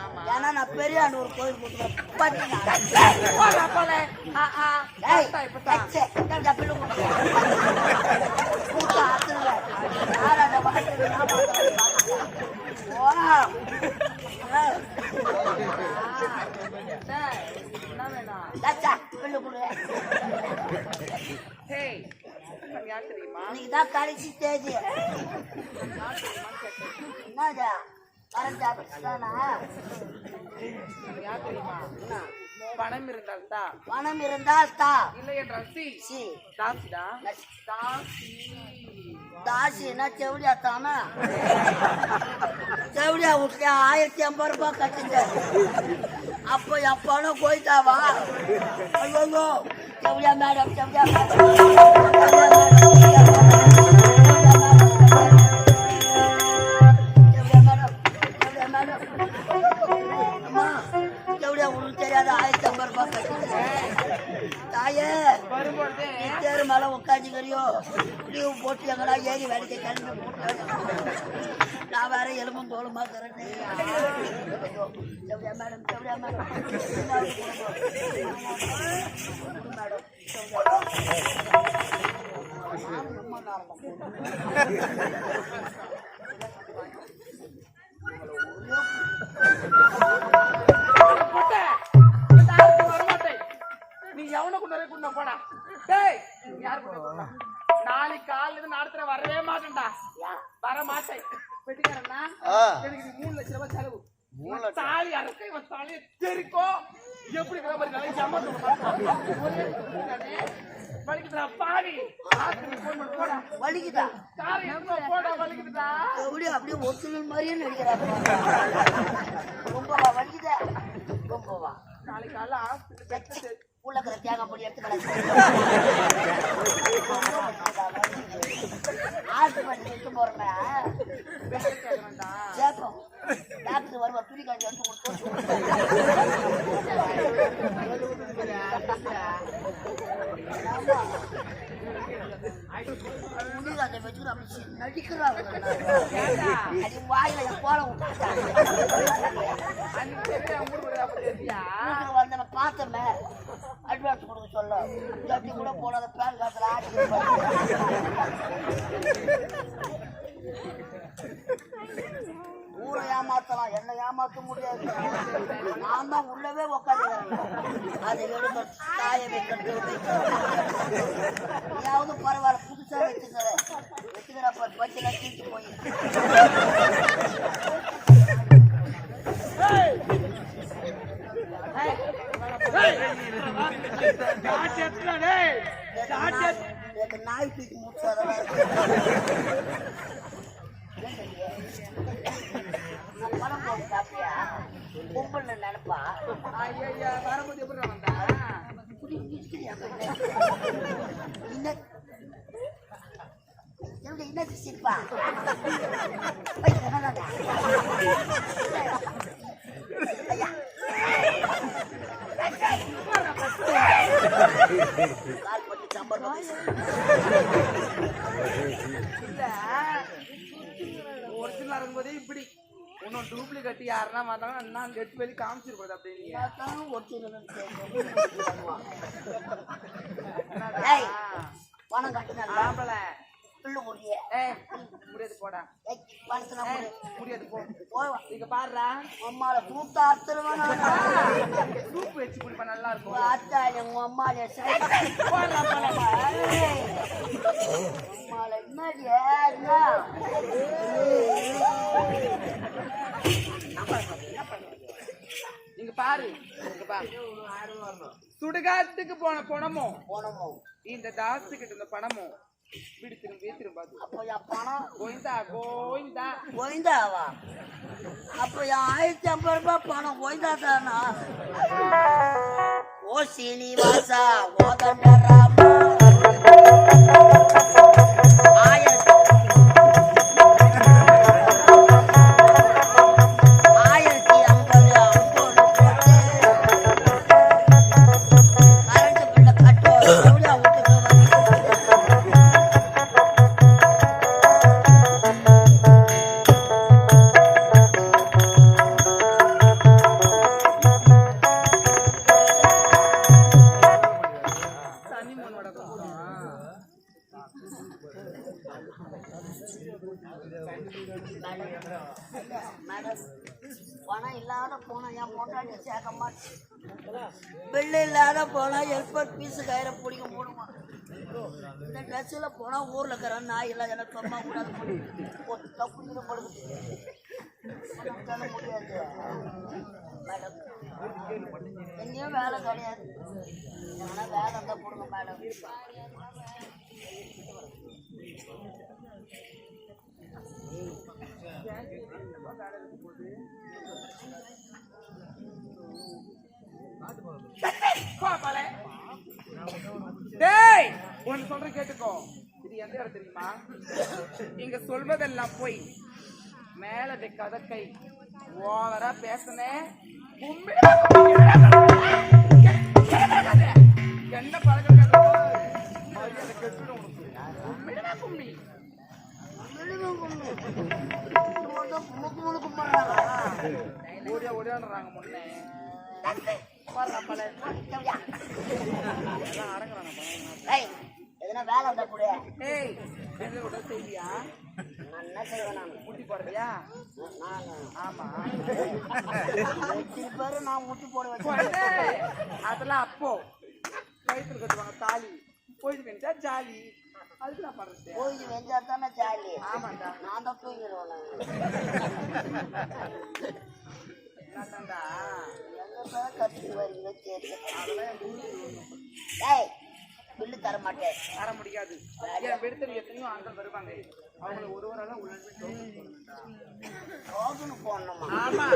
ஆமா. ஏன்னா நான் பெரியாண்டு ஒரு கோயில் தெரியுமா? இன்னைக்கு தான். கடைசி ஸ்டேஜ் என்னது? பணம் இருந்தால் தான் பணம் இருந்தால் தா இல்லை என்றால் சி? சி. தாசிடா? தாசி. தாசினா செவடியா தானா? செவடியா வீட்ல ஆயிரத்தி ஐம்பது ரூபாய் கட்டிட்டேன் அப்போ என் பணம் போயிட்டாவா? ஐயோ செவடியா மேடம் செவடியா மேடம். தேர் மேல உட்காந்துக்கிறியோ லீவு போட்டு எங்கடா ஏறி வேலைக்கு கிளம்பி போட்டு நான் வேற எலும்பும் தோலுமா தரேன் செவடியா மேடம் செவடியா மேடம் மேடம். நாளைக்கு காலையில நடத்துற வரவே மாட்டேன்டா. வர மாட்டேன். வெட்டிக்காரன்னா எனக்கு இது மூணு லட்சம் ரூபாய் செலவு. தாலி அறுக்க இவன் தலையை தெரிக்கும் எப்படி மாதிரி பண்ணு. போடா. வலிக்குதா? காரை எங்க போடா வலிக்குதுடா. எப்படி அப்படியே ஒத்துழல் மாதிரியே நடிக்கிறாங்க ரொம்ப வலிக்குதா? ரொம்பவா நாளைக்கு காலைல ஹாஸ்பிட்டல் உள்ளக்கிற தேங்காய் பொடி எடுத்து எடுத்து போறேன்னா கேட்போம் டாக்டர் வருவா துணி காஞ்சி வந்து கொடுத்து நடிக்கிறாங்க வாயில போல அன்னைக்கு அட்வான்ஸ் கொடுக்க சொல்ல. ஜட்டி கூட போடாத பேன் காசுல ஆட்டி ஊரை ஏமாத்தலாம் என்ன ஏமாத்த முடியாது. நான் தான் உள்ளவே உட்காந்துக்கிறேன் அதை எடுக்க தாயை வைக்கிறது. யாவது பரவாயில்ல புதுசா வச்சுக்கிறேன். வச்சுக்கிறப்ப பச்சை தீட்டு போய். நாய் தூக்கி முடிச்சாதான் பணம் போட்டு சாப்பிட்டியா? பொம்பளை நினைப்பா. ஐயா வரும்போது எப்படி வந்தா என்ன? சிரிப்பா? ஐயா, ஒரிஜினல் இருக்கும்போதே இப்படி. இன்னும் டூப்ளிகேட் யாருன்னா வந்தாங்கன்னா நான் கெட்டு வெளியே காமிச்சிருப்பது அப்படின்னு ஏய், பணம் கட்டினா ஆம்பள பிள்ளை முடிய. முடியாது போடா. முடியாது போ. இங்க பாருடா. அம்மால தூத்தா அத்துருவானா சூப் வச்சு குடிப்பா நல்லா இருக்கும். ஆத்தாடி உங்க அம்மால போடுறா, போடுறா. அம்மால என்ன? இங்க பாரு. சுடுகாட்டுக்கு போன பணமும் இந்த தாசு கிட்ட இருந்த பணமும் வீடு திரும்பி திரும்பாது அப்போ பணம்? கோயிந்தா கோயிந்தா ஒய்ந்தாவா அப்போ ஆயிரத்தி ஐம்பது ரூபாய் பணம் ஒய்ந்தா தானா? ஓ சீனிவாசா ஓதண்ட ராமா ஊரில் இருக்கிற நாய் எல்லாம் எனக்கு சும்மா கூடாது தப்பு படுது. முடியாது. மேடம் எங்கேயும் வேலை கிடையாது. ஆனால் வேலை இருந்தால் கொடுங்க மேடம். டேய் ஒன்று சொல்றேன் கேட்டுக்கோ. இது எந்த இடம் தெரியுமா? இங்க சொல்வதெல்லாம் போய். மேல வைக்காத கை. ஓவரா பேசுனேன் என்ன பழக்கம் கும்மி. ஓடியா ஓடியான்றாங்க முன்னே. அடங்குறாங்க எதுனா வேலை இருந்தா கூட? ஏய் என்ன விட செய்வியா? நான் என்ன செய்வேன் நான் முட்டி போடுறியா நான் ஆமா. பேர் நான் முட்டி போட வச்சேன் அதெல்லாம் அப்போ. வயிற்றுல கட்டுவாங்க தாலி. போயிட்டு வேண்டியா ஜாலி. அதுக்கு நான் வெஞ்சா தானே ஜாலி. ஆமாண்டா. நான் தான் தூங்கிடுவேன் எங்க பேர் கட்டிட்டு வரீங்களோ தெரியல. அதெல்லாம் ஏய் பில்லு தர மாட்டேன். தர முடியாது. என் விடுத்தல் எத்தனையோ ஆண்கள் வருவாங்க. அவங்கள ஒரு ஒரு உள்ள போடணுமா? ஆமா.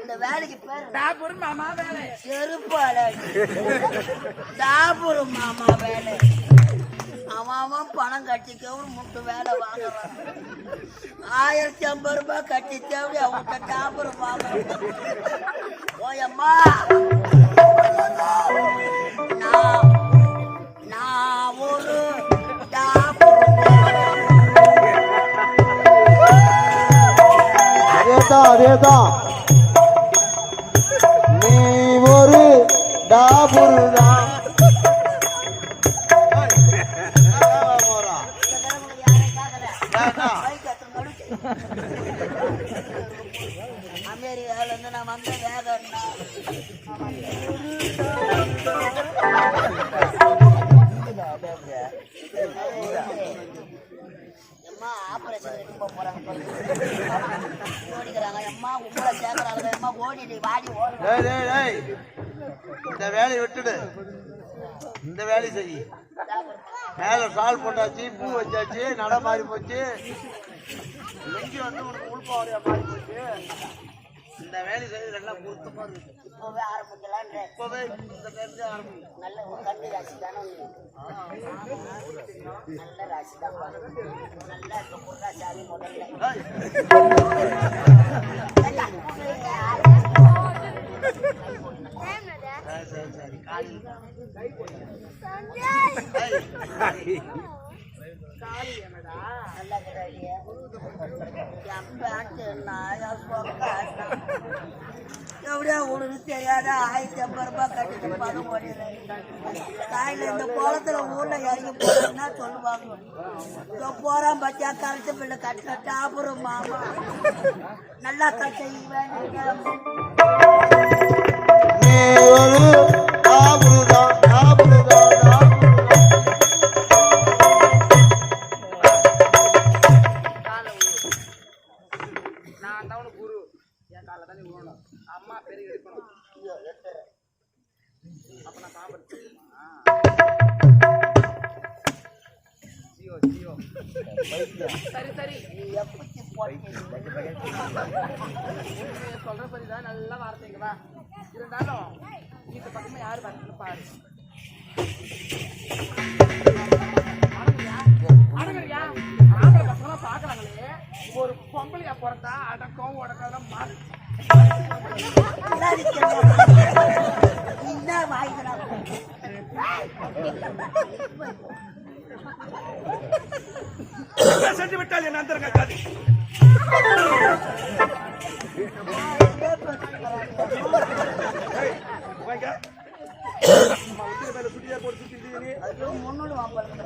இந்த வேலைக்கு பேர் டாபூர் மாமா வேலை. செருப்பால தாபுரு மாமா வேலை. அவன் பணம் கட்டிக்கவும் முட்டு வேலை வாங்குறான். ஆயிரத்தி ஐம்பது ரூபாய் கட்டி தேவை அவன்கிட்ட டாபுரு வாங்குறான் ஓயம்மா நான் அதேதான் அதேதான் நீ ஒரு டாபுரு அமெரிக்காவிலிருந்து நான் வந்த வேகம் அம்மா ஆபரேஷன் எடுக்க போறாங்க ஓடிக்கிறாங்க. அம்மா உங்களை சேர்க்கறாங்க அம்மா ஓடிட்டு வாடி ஓடுறாங்க இந்த வேலையை விட்டுடு. இந்த வேலையை செய். மேல கால் போட்டாச்சு பூ வச்சாச்சு நட மாறி போச்சு. லுங்கி வந்து உனக்கு உள்பாவடையா மாறி போச்சு. இந்த வேலை செய்ய நல்லா பொருத்தமா இருக்கு. இப்பவே ஆரம்பிக்கலான்ற இப்பவே இந்த நேரத்துல ஆரம்பிக்கும் நல்ல ஒரு கண்ணு ராசி தானே? நல்ல ராசி தான் நல்லா இருக்க. பொருளாச்சாரி முதல்ல. எப்படியா உனக்கு தெரியாத? ஆயிரத்தி ஐம்பது ரூபாய் கட்டிட்டு பணம் ஓடிடுறேன் காயில இந்த குளத்துல ஊர்ல இறங்கி போறேன்னா சொல்லுவாங்க. இதோ போறான் பத்தியா? கரைச்ச பிள்ளை கட்டின டாபுரும் மாமா. நல்லா கட்ட வேண்டிய நீ அம்மா பெரிய எடுக்கணும் அப்ப நான் காப்பாற்றுமா ஜியோ ஜியோ சரி சரி நீ எப்படி சொல்ற சரிதான் நல்ல வார்த்தைங்களா இருந்தாலும் இந்த பக்கமா யார் வரணும்னு பாரு அடங்குறியா? ஒரு பொம்பளையா பிறந்தா அடக்கம் உடக்கம் மாறு சென்று விட்டால் என் அந்தரங்க காதி வாங்க அம்மா உத்திர மேல சுட்டியா போட்டு சுத்திட்டு நீ ஐயோ முன்னோடு வாங்கப்படுமா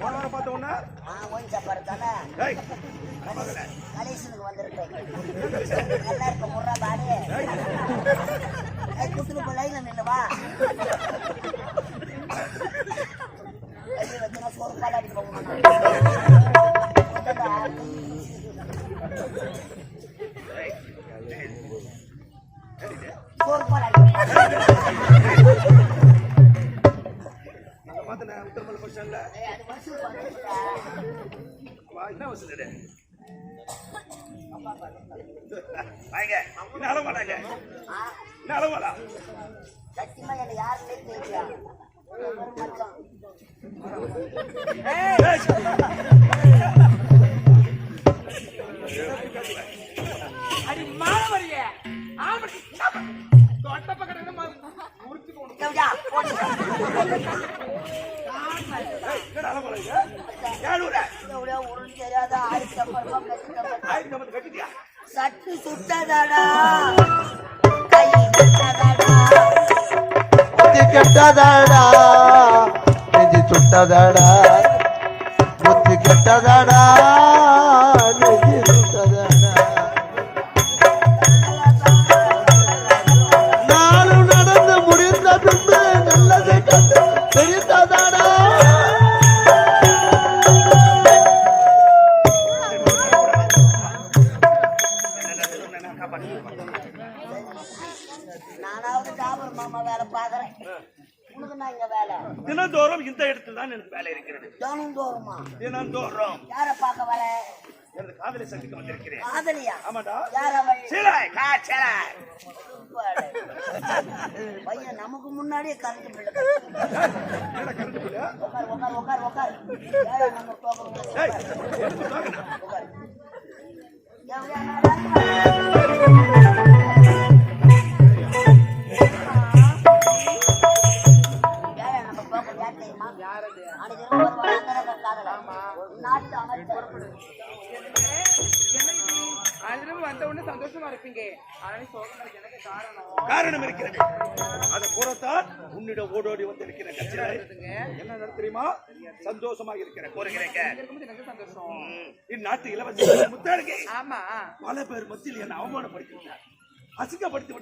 போன வாரம் பார்த்த உடனே ஆ ஓன் சாப்பாடு தானே ஏய், ஆமாங்கண்ணே. கணேசனுக்கு வந்திருக்கேன் நல்லா இருக்க முறா பாடு குத்துட்டு போய் லைன்ல நின்று சோறு பாலாடி சோறு பாலாடி அங்க பார்த்தேனே, என்ன வசதி வாங்க. இன்னும் அளவு மாட்டாங்க. இன்னும் அளவு வேணாம். சத்தியமா யாருமே தெரியா ஏய், அடி மாணவரியே தொட்ட பக்கத்துல முறிச்சு போகணும் சட்டு சுட்டதடா கை கட்டதாடா. புத்தி கெட்டதாடா நெஞ்சு சுட்டதாடா புத்தி கெட்டதாடா. முன்னாடியே கரண்ட் பில்லு? உட்கார் உட்கார் உட்கார் உட்கார். ஏழை நம்ம சந்தோஷமா இருப்பீங்க. காரணம். இருக்கிறது. அதை கூறத்தான் உன்னிடம் ஓடோடி வந்திருக்கிற கட்சியில. என்ன தெரியுமா? சந்தோஷமாக இருக்கிற கூறுகிறேங்க இந்நாட்டு இளவரசி முத்தாளுக்கு ஆமா. பல பேர் மத்தியில் என்ன அவமானப்படுத்தி விட்டார் அசிங்கப்படுத்தி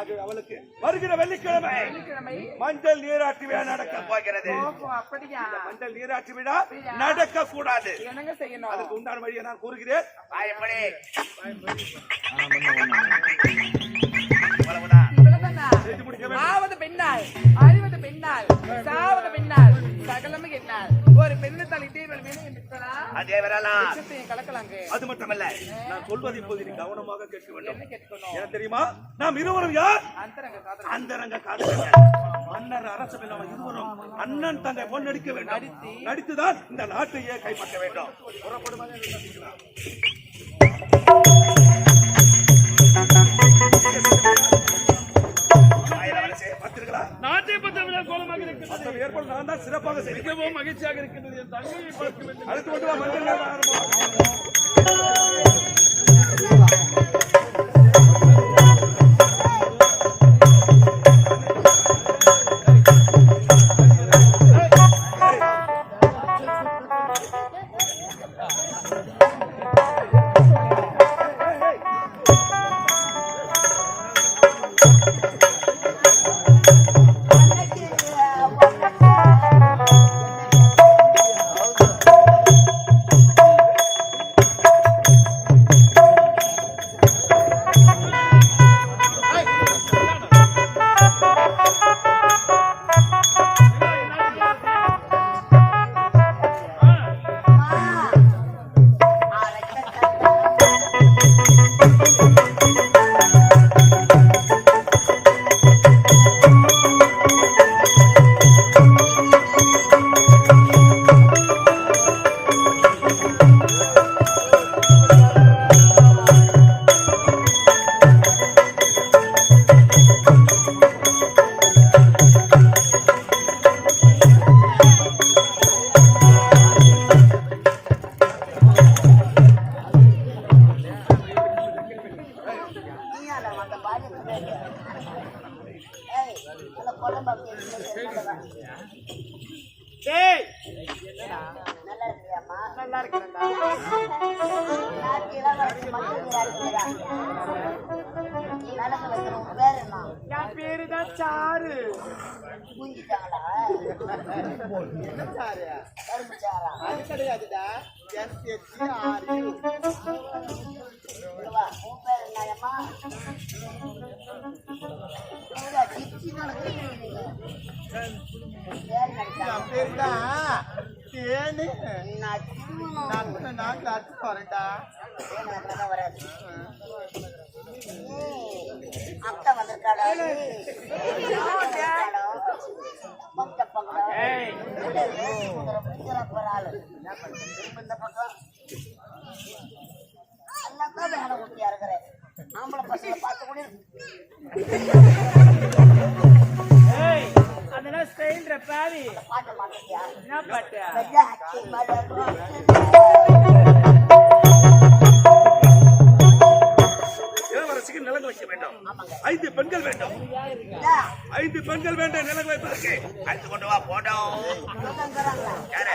அது அவளுக்கு வருகிற வெள்ளிக்கிழமை. மஞ்சள் நீராட்டு விழா நடக்க போகிறது. மஞ்சள் நீராட்டு விழா நடக்க கூடாது என்னங்க செய்யணும்? அதுக்கு உண்டான வழியை நான் கூறுகிறேன். ஆவது பெண்ணால் அறிவது பெண்ணால் சாவது பெண்ணால் சகலமும் என்னால் ஒரு பெண்ணு தலை தீவல் வேணும் என்று அதே மட்டுமல்ல நான் சொல்வது இப்போது நீ கவனமாக கேட்க வேண்டும். என்ன தெரியுமா? நாம் இருவரும் யார்? அந்தரங்க காதல் அந்தரங்க காதலர்கள் மன்னர் அரசு நாம் இருவரும் அண்ணன் தங்கை பொன் நடிக்க வேண்டும். நடித்துதான் இந்த நாட்டையே கைப்பற்ற வேண்டும். புறப்படுமாக பார்த்தீர்களா நாட்டை பற்ற விழா கோலமாக இருக்கிறது. ஏற்பாடு நான் தான் சிறப்பாக மிகவும் மகிழ்ச்சியாக இருக்கின்றது என் தங்கையை பார்க்க வேண்டும் அடுத்து சேர்த்து ஆறு தேனு நான் நான் வரேன்டா வராது அக்கா வந்திருக்காடா பக்த பக்கம் இந்த பக்கம் எல்லாத்தான் வேலை ஊட்டியா இருக்கிறேன் ஆம்பளை பசங்க பார்த்து கூட அதெல்லாம் ஸ்டைல்ற பாவி பாட்டு மாட்டியா என்ன பாட்டு பெண்கள் வேண்டும். ஐந்து பெண்கள் வேண்டும் நிலங்கு வைப்பதற்கு அழைத்து கொண்டு வா போட்டோம் யாரு?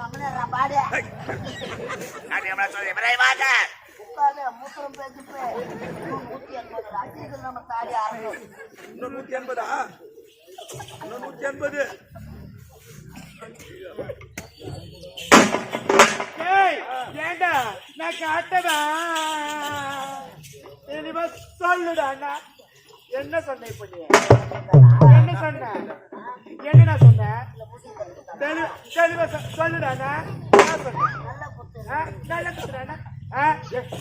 இன்னொரு நூத்தி எண்பதா. இன்னொரு நூத்தி எண்பது? ஏண்டா? நான் காட்டடா. இனிமே சொல்லுடா என்ன சொன்ன இப்ப என்ன சொன்ன? என்ன நான் சொன்னேன் தெளி தெளிவா சொல்லுடாண்ணா நல்லா குத்துறா நல்லா குத்துறாண்ணா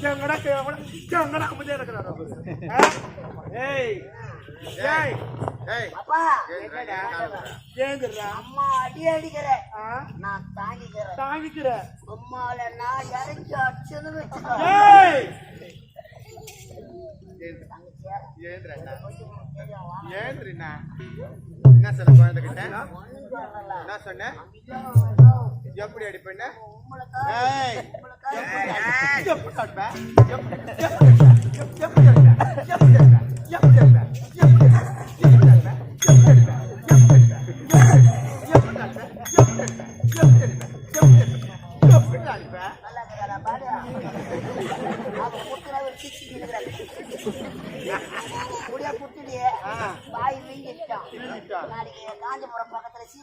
எங்கடா எங்கடா அப்படியே இருக்கிறாரா ஏய் ஏய். அம்மா அடி அடிக்கிற. நான் தாங்கிக்கிறேன். தாங்கிக்கிறேன் அம்மால நான் இறங்கி அடிச்சது ஏந்திரண்ணா. என்ன சொல்ல குழந்தைகிட்ட? என்ன சொன்ன? எப்படி அடிப்பண்ண Thank you. காஞ்சிபுரம் பக்கத்தில் சி